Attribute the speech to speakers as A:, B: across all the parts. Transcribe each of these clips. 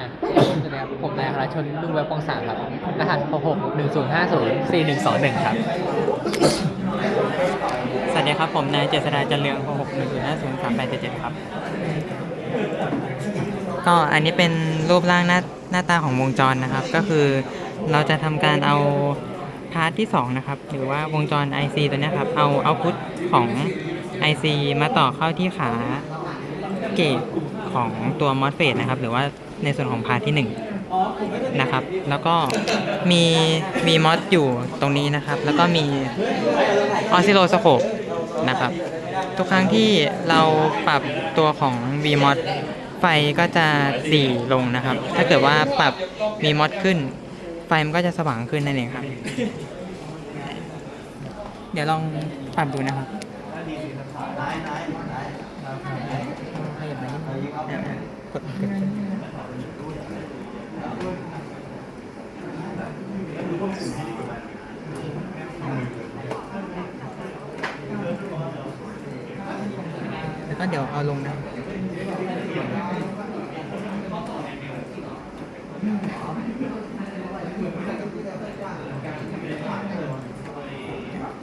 A: อะสวัสดีครับผมนายอัครชนลุงเวบปองสามครับ รหัส66 1050 4121 ครับ
B: สวัสดีครับ ผมนายเจษฎาจันเรือง6 1 0 5 0 3 8 7ครับ ก็อันนี้เป็นรูปร่างหน้าหน้าตาของวงจรนะครับ ก็คือเราจะทำการเอาพาร์ทที่ 2 นะครับ หรือว่าวงจร IC ตัวนี้ครับ เอาเอาพุทของ IC มาต่อเข้าที่ขาเกตของตัว MOSFET นะครับ หรือว่า ในส่วนของพาร์ทที่ 1 นะครับ แล้วก็มีมีมอสอยู่ตรงนี้นะครับ แล้วก็มีออซิโลสโคปนะครับ ทุกครั้งที่เราปรับตัวของ VMOD ไฟก็จะดีลงนะครับ ถ้าเกิดว่าปรับ VMOD ขึ้น ไฟมันก็จะสว่างขึ้นนั่นเองครับ เดี๋ยวลองปรับดูนะครับกดกด แล้วก็เดี๋ยวเอาลงนะ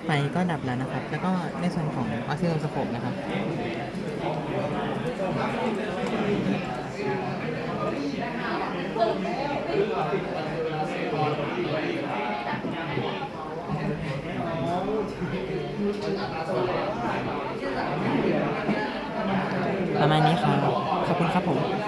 B: ไฟก็ดับแล้วนะครับ แล้วก็ในส่วนของออซิโลสโคปนะครับ ประมาณนี้ครับ ขอบคุณครับผม